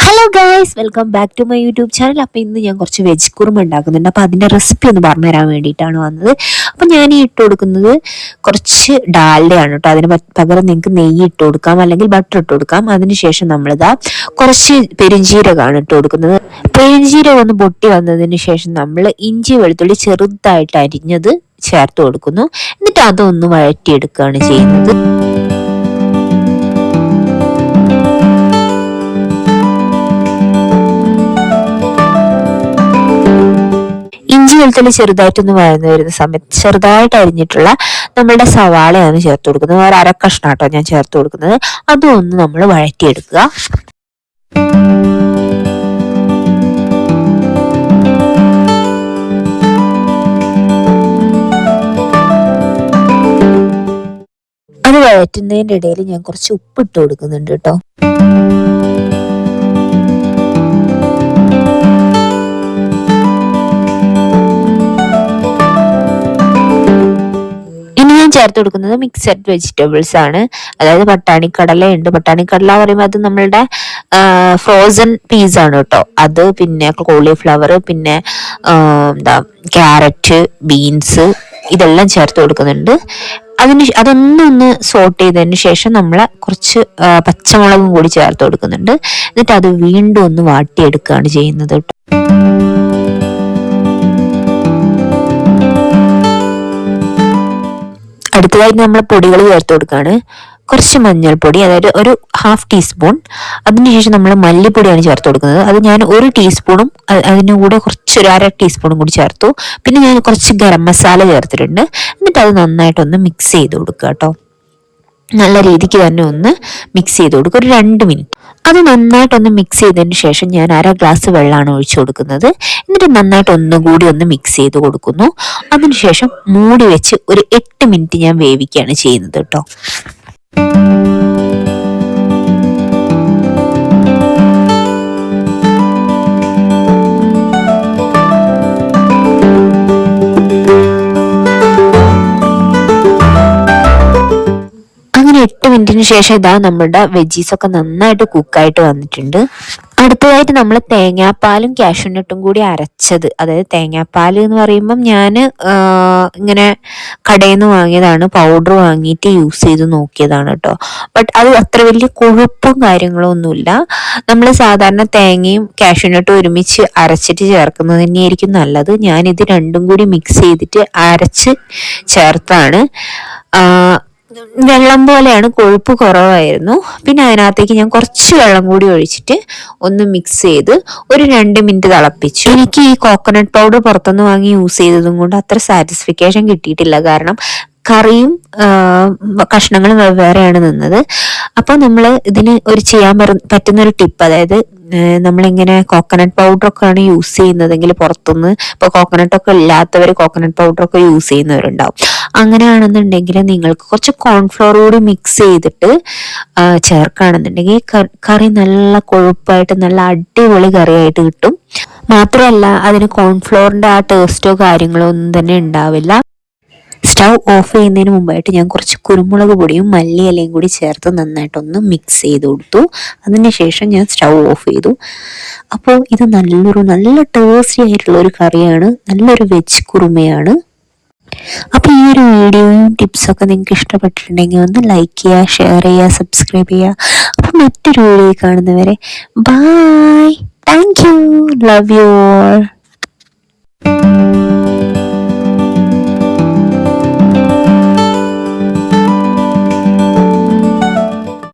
Hello guys welcome back to my YouTube channel അപ്പോൾ ഇന്ന് ഞാൻ കുറച്ച് വെജ് കുറുമ ഉണ്ടാക്കുന്നുണ്ട്. അപ്പോൾ അതിന്റെ റെസിപ്പി ഒന്ന് പറഞ്ഞു തരാൻ വേണ്ടിയിട്ടാണ് വന്നത്. അപ്പോൾ ഞാൻ ഈ ഇട്ട് കൊടുക്കുന്നത് കുറച്ച് ഡാൽഡയാണ് കേട്ടോ അതിന് പകരം നിങ്ങൾക്ക് നെയ്യ് ഇട്ട് കൊടുക്കാം. അല്ലെങ്കിൽ ബട്ടർ ഇട്ട് കൊടുക്കാം. അതിനുശേഷം നമ്മളിതാ കുറച്ച് പെരിഞ്ജീരകമാണ് ഇട്ട് കൊടുക്കുന്നത്. പെരിഞ്ജീരകം ഒന്ന് പൊട്ടി വന്നതിന് ശേഷം നമ്മൾ ഇഞ്ചി വെളുത്തുള്ളി ചെറുതായിട്ട് അരിഞ്ഞത് ചേർത്ത് കൊടുക്കുന്നു. എന്നിട്ട് അതൊന്ന് വഴറ്റിയെടുക്കുകയാണ് ചെയ്യുന്നത്. വെളുത്തുള്ളി ചെറുതായിട്ടൊന്ന് വഴന്നു വരുന്ന സമയത്ത് ചെറുതായിട്ട് അരിഞ്ഞിട്ടുള്ള നമ്മളുടെ സവാളയാണ് ചേർത്ത് കൊടുക്കുന്നത്. ഒരു അര കഷ്ണാട്ടോ ഞാൻ ചേർത്ത് കൊടുക്കുന്നത്. അതും ഒന്ന് നമ്മൾ വഴറ്റിയെടുക്കുക. അത് വഴറ്റുന്നതിന്റെ ഇടയിൽ ഞാൻ കുറച്ച് ഉപ്പിട്ട് കൊടുക്കുന്നുണ്ട് കേട്ടോ. ചേർത്ത് കൊടുക്കുന്നത് മിക്സഡ് വെജിറ്റബിൾസ് ആണ്. അതായത് പട്ടാണിക്കടലയുണ്ട് പട്ടാണിക്കടല പറയുമ്പോൾ അത് നമ്മളുടെ ഫ്രോസൺ പീസ് ആണ് കേട്ടോ. അത് പിന്നെ കോളിഫ്ലവർ പിന്നെ എന്താ ക്യാരറ്റ് ബീൻസ് ഇതെല്ലാം ചേർത്ത് കൊടുക്കുന്നുണ്ട്. അതിന് അതൊന്നൊന്ന് സോട്ട് ചെയ്തതിന് ശേഷം നമ്മൾ കുറച്ച് പച്ചമുളകും കൂടി ചേർത്ത് കൊടുക്കുന്നുണ്ട്. എന്നിട്ട് അത് വീണ്ടും ഒന്ന് വാട്ടിയെടുക്കുകയാണ് ചെയ്യുന്നത് കേട്ടോ. അടുത്തതായി നമ്മൾ പൊടികൾ ചേർത്ത് കൊടുക്കുകയാണ്. കുറച്ച് മഞ്ഞൾപ്പൊടി അതായത് ഒരു ഹാഫ് ടീസ്പൂൺ അതിനുശേഷം നമ്മൾ മല്ലിപ്പൊടിയാണ് ചേർത്ത് കൊടുക്കുന്നത്. അത് ഞാൻ ഒരു ടീസ്പൂണും അതിന് കൂടെ കുറച്ച് ഒരു അര ടീസ്പൂണും കൂടി ചേർത്തു. പിന്നെ ഞാൻ കുറച്ച് ഗരം മസാല ചേർത്തിട്ടുണ്ട്. എന്നിട്ട് അത് നന്നായിട്ടൊന്ന് മിക്സ് ചെയ്ത് കൊടുക്കുക കേട്ടോ. നല്ല രീതിക്ക് തന്നെ ഒന്ന് മിക്സ് ചെയ്ത് കൊടുക്കുക ഒരു രണ്ട് മിനിറ്റ് അത് നന്നായിട്ടൊന്ന് മിക്സ് ചെയ്തതിന് ശേഷം ഞാൻ അര ഗ്ലാസ് വെള്ളമാണ് ഒഴിച്ചു കൊടുക്കുന്നത്. എന്നിട്ട് നന്നായിട്ട് ഒന്നും കൂടി ഒന്ന് മിക്സ് ചെയ്ത് കൊടുക്കുന്നു. അതിനുശേഷം മൂടി വെച്ച് ഒരു എട്ട് മിനിറ്റ് ഞാൻ വേവിക്കുകയാണ് ചെയ്യുന്നത് കേട്ടോ. മിനിറ്റിന് ശേഷം ഇതാ നമ്മുടെ വെജീസ് ഒക്കെ നന്നായിട്ട് കുക്കായിട്ട് വന്നിട്ടുണ്ട്. അടുത്തതായിട്ട് നമ്മൾ തേങ്ങാപ്പാലും കാഷ്യൂനട്ടും കൂടി അരച്ചത്. അതായത് തേങ്ങാപ്പാൽ എന്ന് പറയുമ്പം ഞാൻ ഇങ്ങനെ കടയിൽ നിന്ന് വാങ്ങിയതാണ്. പൗഡർ വാങ്ങിയിട്ട് യൂസ് ചെയ്ത് നോക്കിയതാണ് കേട്ടോ. ബട്ട് അത് അത്ര വലിയ കൊഴുപ്പും കാര്യങ്ങളും ഒന്നുമില്ല. നമ്മൾ സാധാരണ തേങ്ങയും കാഷ്യൂനട്ടും ഒരുമിച്ച് അരച്ചിട്ട് ചേർക്കുന്നത് തന്നെയായിരിക്കും നല്ലത്. ഞാൻ ഞാനിത് രണ്ടും കൂടി മിക്സ് ചെയ്തിട്ട് അരച്ച് ചേർത്താണ്. വെള്ളം പോലെയാണ് കൊഴുപ്പ് കുറവായിരുന്നു. പിന്നെ അതിനകത്തേക്ക് ഞാൻ കുറച്ച് വെള്ളം കൂടി ഒഴിച്ചിട്ട് ഒന്ന് മിക്സ് ചെയ്ത് ഒരു രണ്ട് മിനിറ്റ് തിളപ്പിച്ചു. എനിക്ക് ഈ കോക്കനട്ട് പൗഡർ പുറത്തുനിന്ന് വാങ്ങി യൂസ് ചെയ്തതും കൊണ്ട് അത്ര സാറ്റിസ്ഫിക്കേഷൻ കിട്ടിയിട്ടില്ല. കാരണം കറിയും കഷ്ണങ്ങളും വെവ്വേറെയാണ് നിന്നത്. അപ്പോൾ നമ്മൾ ഇതിന് ഒരു ചെയ്യാൻ പറ്റുന്ന ഒരു ടിപ്പ് അതായത് നമ്മളിങ്ങനെ കോക്കനട്ട് ആണ് യൂസ് ചെയ്യുന്നതെങ്കിൽ പുറത്തുനിന്ന് ഇപ്പോൾ കോക്കനട്ട് ഒക്കെ ഇല്ലാത്തവർ കോക്കനട്ട് പൗഡർ ഒക്കെ യൂസ് ചെയ്യുന്നവരുണ്ടാവും. അങ്ങനെയാണെന്നുണ്ടെങ്കിൽ നിങ്ങൾക്ക് കുറച്ച് കോൺഫ്ലോർ കൂടി മിക്സ് ചെയ്തിട്ട് ചേർക്കുകയാണെന്നുണ്ടെങ്കിൽ കറി നല്ല കൊഴുപ്പായിട്ട് നല്ല അടിപൊളി കറിയായിട്ട് കിട്ടും. മാത്രമല്ല അതിന് കോൺഫ്ലോറിന്റെ ആ ടേസ്റ്റോ കാര്യങ്ങളോ ഒന്നും തന്നെ ഉണ്ടാവില്ല. സ്റ്റൗ ഓഫ് ചെയ്യുന്നതിന് മുമ്പായിട്ട് ഞാൻ കുറച്ച് കുരുമുളക് പൊടിയും മല്ലിയിലയും കൂടി ചേർത്ത് നന്നായിട്ടൊന്ന് മിക്സ് ചെയ്ത് കൊടുത്തു. അതിനുശേഷം ഞാൻ സ്റ്റൗ ഓഫ് ചെയ്തു. അപ്പോൾ ഇത് നല്ലൊരു നല്ല ടേസ്റ്റി ആയിട്ടുള്ള ഒരു കറിയാണ്. നല്ലൊരു വെജ് കുറുമയാണ്. അപ്പോൾ ഈ ഒരു വീഡിയോയും ടിപ്സൊക്കെ നിങ്ങൾക്ക് ഇഷ്ടപ്പെട്ടിട്ടുണ്ടെങ്കിൽ ഒന്ന് ലൈക്ക് ചെയ്യുക ഷെയർ ചെയ്യുക സബ്സ്ക്രൈബ് ചെയ്യുക. അപ്പോൾ മറ്റൊരു വീഡിയോ കാണുന്നവരെ bye thank you love you all